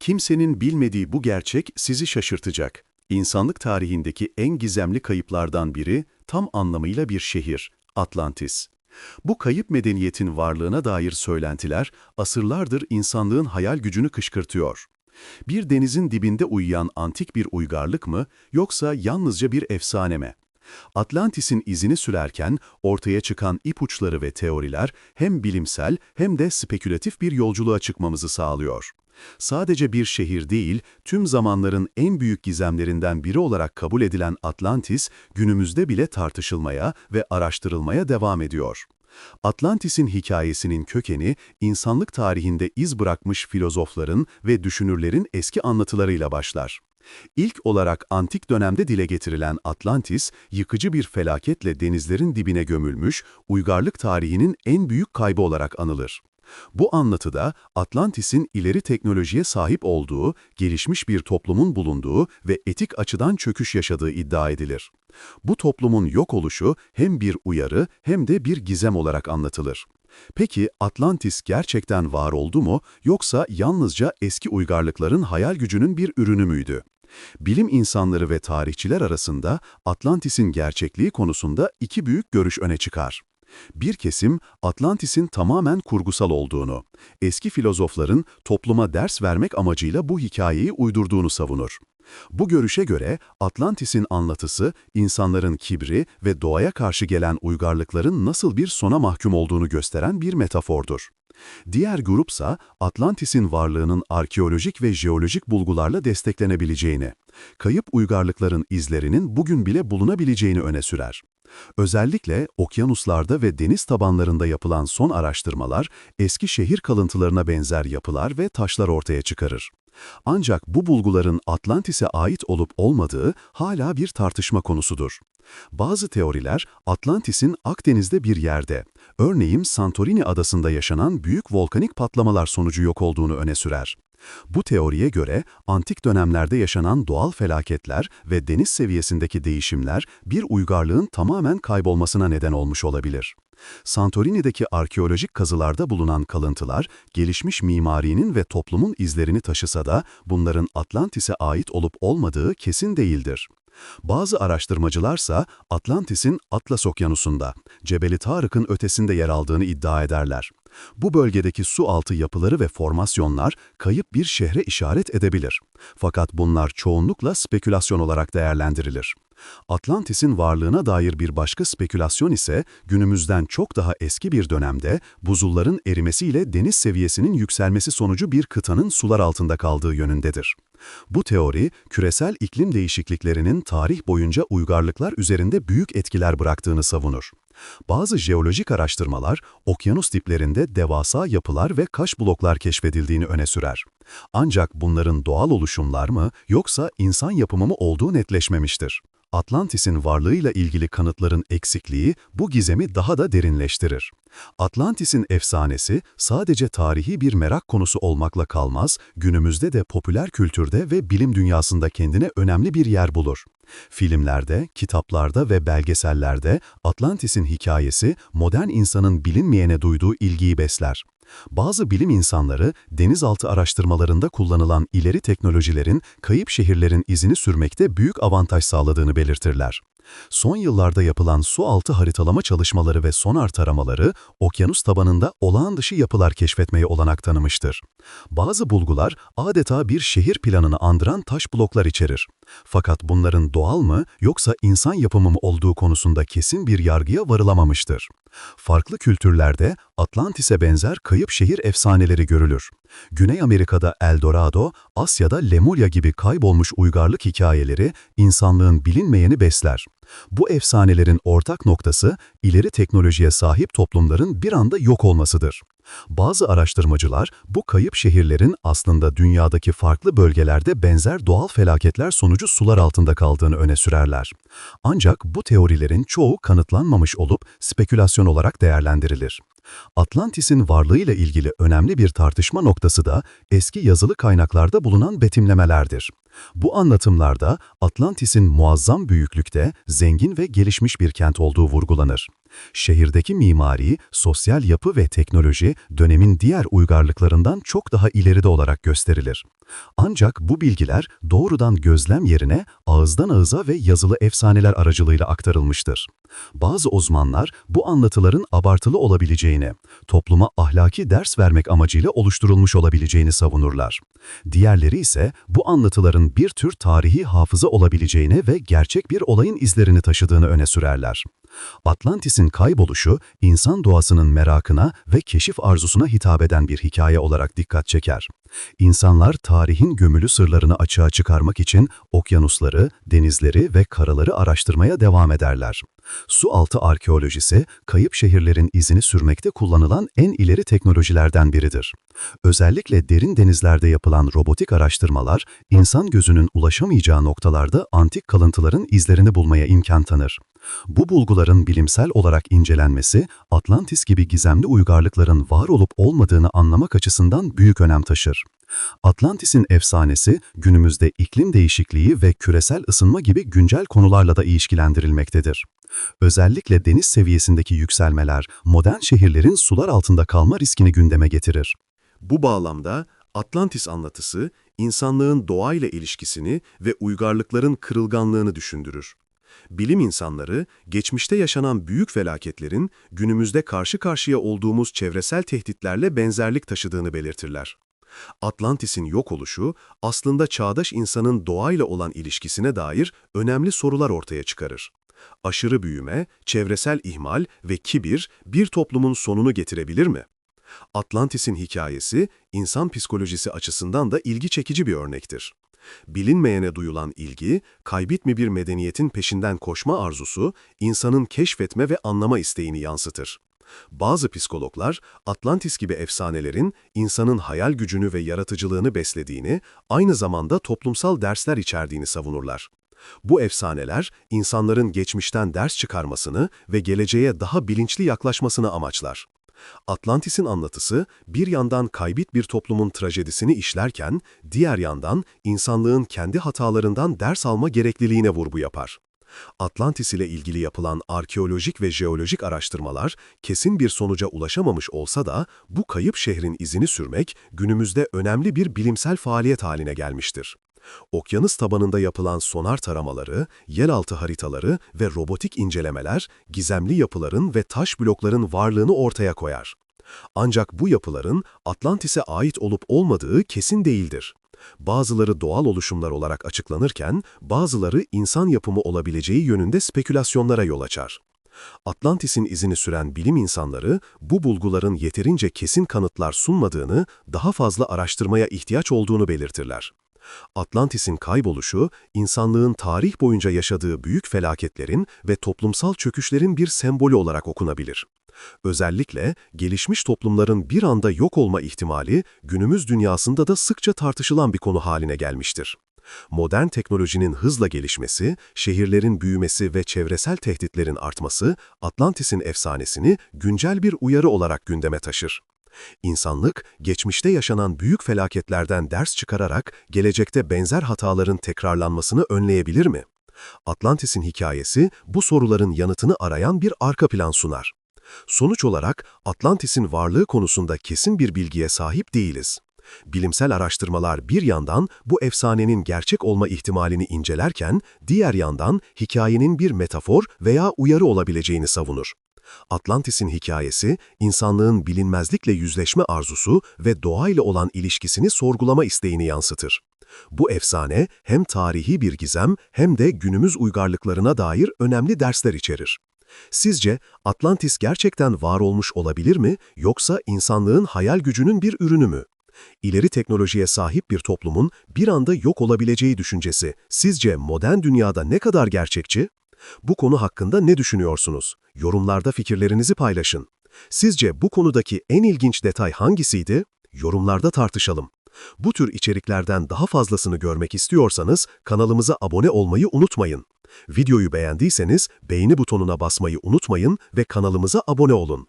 Kimsenin bilmediği bu gerçek sizi şaşırtacak. İnsanlık tarihindeki en gizemli kayıplardan biri tam anlamıyla bir şehir, Atlantis. Bu kayıp medeniyetin varlığına dair söylentiler asırlardır insanlığın hayal gücünü kışkırtıyor. Bir denizin dibinde uyuyan antik bir uygarlık mı yoksa yalnızca bir efsane mi? Atlantis'in izini sürerken ortaya çıkan ipuçları ve teoriler hem bilimsel hem de spekülatif bir yolculuğa çıkmamızı sağlıyor. Sadece bir şehir değil, tüm zamanların en büyük gizemlerinden biri olarak kabul edilen Atlantis, günümüzde bile tartışılmaya ve araştırılmaya devam ediyor. Atlantis'in hikayesinin kökeni, insanlık tarihinde iz bırakmış filozofların ve düşünürlerin eski anlatılarıyla başlar. İlk olarak antik dönemde dile getirilen Atlantis, yıkıcı bir felaketle denizlerin dibine gömülmüş, uygarlık tarihinin en büyük kaybı olarak anılır. Bu anlatıda Atlantis'in ileri teknolojiye sahip olduğu, gelişmiş bir toplumun bulunduğu ve etik açıdan çöküş yaşadığı iddia edilir. Bu toplumun yok oluşu hem bir uyarı hem de bir gizem olarak anlatılır. Peki Atlantis gerçekten var oldu mu yoksa yalnızca eski uygarlıkların hayal gücünün bir ürünü müydü? Bilim insanları ve tarihçiler arasında Atlantis'in gerçekliği konusunda iki büyük görüş öne çıkar. Bir kesim Atlantis'in tamamen kurgusal olduğunu, eski filozofların topluma ders vermek amacıyla bu hikayeyi uydurduğunu savunur. Bu görüşe göre Atlantis'in anlatısı, insanların kibri ve doğaya karşı gelen uygarlıkların nasıl bir sona mahkum olduğunu gösteren bir metafordur. Diğer grupsa Atlantis'in varlığının arkeolojik ve jeolojik bulgularla desteklenebileceğini, kayıp uygarlıkların izlerinin bugün bile bulunabileceğini öne sürer. Özellikle okyanuslarda ve deniz tabanlarında yapılan son araştırmalar, eski şehir kalıntılarına benzer yapılar ve taşlar ortaya çıkarır. Ancak bu bulguların Atlantis'e ait olup olmadığı hala bir tartışma konusudur. Bazı teoriler Atlantis'in Akdeniz'de bir yerde, örneğin Santorini adasında yaşanan büyük volkanik patlamalar sonucu yok olduğunu öne sürer. Bu teoriye göre antik dönemlerde yaşanan doğal felaketler ve deniz seviyesindeki değişimler bir uygarlığın tamamen kaybolmasına neden olmuş olabilir. Santorini'deki arkeolojik kazılarda bulunan kalıntılar, gelişmiş mimarinin ve toplumun izlerini taşısa da bunların Atlantis'e ait olup olmadığı kesin değildir. Bazı araştırmacılarsa Atlantis'in Atlas Okyanusu'nda, Cebeli Tarık'ın ötesinde yer aldığını iddia ederler. Bu bölgedeki su altı yapıları ve formasyonlar kayıp bir şehre işaret edebilir. Fakat bunlar çoğunlukla spekülasyon olarak değerlendirilir. Atlantis'in varlığına dair bir başka spekülasyon ise günümüzden çok daha eski bir dönemde buzulların erimesiyle deniz seviyesinin yükselmesi sonucu bir kıtanın sular altında kaldığı yönündedir. Bu teori, küresel iklim değişikliklerinin tarih boyunca uygarlıklar üzerinde büyük etkiler bıraktığını savunur. Bazı jeolojik araştırmalar, okyanus diplerinde devasa yapılar ve kaş bloklar keşfedildiğini öne sürer. Ancak bunların doğal oluşumlar mı yoksa insan yapımı mı olduğu netleşmemiştir. Atlantis'in varlığıyla ilgili kanıtların eksikliği bu gizemi daha da derinleştirir. Atlantis'in efsanesi sadece tarihi bir merak konusu olmakla kalmaz, günümüzde de popüler kültürde ve bilim dünyasında kendine önemli bir yer bulur. Filmlerde, kitaplarda ve belgesellerde Atlantis'in hikayesi modern insanın bilinmeyene duyduğu ilgiyi besler. Bazı bilim insanları denizaltı araştırmalarında kullanılan ileri teknolojilerin kayıp şehirlerin izini sürmekte büyük avantaj sağladığını belirtirler. Son yıllarda yapılan su altı haritalama çalışmaları ve sonar taramaları, okyanus tabanında olağan dışı yapılar keşfetmeye olanak tanımıştır. Bazı bulgular adeta bir şehir planını andıran taş bloklar içerir. Fakat bunların doğal mı yoksa insan yapımı mı olduğu konusunda kesin bir yargıya varılamamıştır. Farklı kültürlerde Atlantis'e benzer kayıp şehir efsaneleri görülür. Güney Amerika'da El Dorado, Asya'da Lemuria gibi kaybolmuş uygarlık hikayeleri insanlığın bilinmeyeni besler. Bu efsanelerin ortak noktası ileri teknolojiye sahip toplumların bir anda yok olmasıdır. Bazı araştırmacılar bu kayıp şehirlerin aslında dünyadaki farklı bölgelerde benzer doğal felaketler sonucu sular altında kaldığını öne sürerler. Ancak bu teorilerin çoğu kanıtlanmamış olup spekülasyon olarak değerlendirilir. Atlantis'in varlığıyla ilgili önemli bir tartışma noktası da eski yazılı kaynaklarda bulunan betimlemelerdir. Bu anlatımlarda Atlantis'in muazzam büyüklükte, zengin ve gelişmiş bir kent olduğu vurgulanır. Şehirdeki mimari, sosyal yapı ve teknoloji dönemin diğer uygarlıklarından çok daha ileride olarak gösterilir. Ancak bu bilgiler doğrudan gözlem yerine ağızdan ağıza ve yazılı efsaneler aracılığıyla aktarılmıştır. Bazı uzmanlar bu anlatıların abartılı olabileceğini, topluma ahlaki ders vermek amacıyla oluşturulmuş olabileceğini savunurlar. Diğerleri ise bu anlatıların bir tür tarihi hafıza olabileceğini ve gerçek bir olayın izlerini taşıdığını öne sürerler. Atlantis'in kayboluşu, insan doğasının merakına ve keşif arzusuna hitap eden bir hikaye olarak dikkat çeker. İnsanlar tarihin gömülü sırlarını açığa çıkarmak için okyanusları, denizleri ve karaları araştırmaya devam ederler. Su altı arkeolojisi, kayıp şehirlerin izini sürmekte kullanılan en ileri teknolojilerden biridir. Özellikle derin denizlerde yapılan robotik araştırmalar, insan gözünün ulaşamayacağı noktalarda antik kalıntıların izlerini bulmaya imkan tanır. Bu bulguların bilimsel olarak incelenmesi, Atlantis gibi gizemli uygarlıkların var olup olmadığını anlamak açısından büyük önem taşır. Atlantis'in efsanesi, günümüzde iklim değişikliği ve küresel ısınma gibi güncel konularla da ilişkilendirilmektedir. Özellikle deniz seviyesindeki yükselmeler, modern şehirlerin sular altında kalma riskini gündeme getirir. Bu bağlamda Atlantis anlatısı, insanlığın doğayla ilişkisini ve uygarlıkların kırılganlığını düşündürür. Bilim insanları, geçmişte yaşanan büyük felaketlerin günümüzde karşı karşıya olduğumuz çevresel tehditlerle benzerlik taşıdığını belirtirler. Atlantis'in yok oluşu, aslında çağdaş insanın doğayla olan ilişkisine dair önemli sorular ortaya çıkarır. Aşırı büyüme, çevresel ihmal ve kibir bir toplumun sonunu getirebilir mi? Atlantis'in hikayesi, insan psikolojisi açısından da ilgi çekici bir örnektir. Bilinmeyene duyulan ilgi, kaybetme bir medeniyetin peşinden koşma arzusu, insanın keşfetme ve anlama isteğini yansıtır. Bazı psikologlar, Atlantis gibi efsanelerin insanın hayal gücünü ve yaratıcılığını beslediğini, aynı zamanda toplumsal dersler içerdiğini savunurlar. Bu efsaneler, insanların geçmişten ders çıkarmasını ve geleceğe daha bilinçli yaklaşmasını amaçlar. Atlantis'in anlatısı bir yandan kaybit bir toplumun trajedisini işlerken, diğer yandan insanlığın kendi hatalarından ders alma gerekliliğine vurgu yapar. Atlantis ile ilgili yapılan arkeolojik ve jeolojik araştırmalar kesin bir sonuca ulaşamamış olsa da bu kayıp şehrin izini sürmek günümüzde önemli bir bilimsel faaliyet haline gelmiştir. Okyanus tabanında yapılan sonar taramaları, yeraltı haritaları ve robotik incelemeler gizemli yapıların ve taş blokların varlığını ortaya koyar. Ancak bu yapıların Atlantis'e ait olup olmadığı kesin değildir. Bazıları doğal oluşumlar olarak açıklanırken, bazıları insan yapımı olabileceği yönünde spekülasyonlara yol açar. Atlantis'in izini süren bilim insanları, bu bulguların yeterince kesin kanıtlar sunmadığını, daha fazla araştırmaya ihtiyaç olduğunu belirtirler. Atlantis'in kayboluşu, insanlığın tarih boyunca yaşadığı büyük felaketlerin ve toplumsal çöküşlerin bir sembolü olarak okunabilir. Özellikle gelişmiş toplumların bir anda yok olma ihtimali günümüz dünyasında da sıkça tartışılan bir konu haline gelmiştir. Modern teknolojinin hızla gelişmesi, şehirlerin büyümesi ve çevresel tehditlerin artması Atlantis'in efsanesini güncel bir uyarı olarak gündeme taşır. İnsanlık, geçmişte yaşanan büyük felaketlerden ders çıkararak gelecekte benzer hataların tekrarlanmasını önleyebilir mi? Atlantis'in hikayesi bu soruların yanıtını arayan bir arka plan sunar. Sonuç olarak Atlantis'in varlığı konusunda kesin bir bilgiye sahip değiliz. Bilimsel araştırmalar bir yandan bu efsanenin gerçek olma ihtimalini incelerken, diğer yandan hikayenin bir metafor veya uyarı olabileceğini savunur. Atlantis'in hikayesi, insanlığın bilinmezlikle yüzleşme arzusu ve doğayla olan ilişkisini sorgulama isteğini yansıtır. Bu efsane hem tarihi bir gizem hem de günümüz uygarlıklarına dair önemli dersler içerir. Sizce Atlantis gerçekten var olmuş olabilir mi yoksa insanlığın hayal gücünün bir ürünü mü? İleri teknolojiye sahip bir toplumun bir anda yok olabileceği düşüncesi sizce modern dünyada ne kadar gerçekçi? Bu konu hakkında ne düşünüyorsunuz? Yorumlarda fikirlerinizi paylaşın. Sizce bu konudaki en ilginç detay hangisiydi? Yorumlarda tartışalım. Bu tür içeriklerden daha fazlasını görmek istiyorsanız kanalımıza abone olmayı unutmayın. Videoyu beğendiyseniz beğeni butonuna basmayı unutmayın ve kanalımıza abone olun.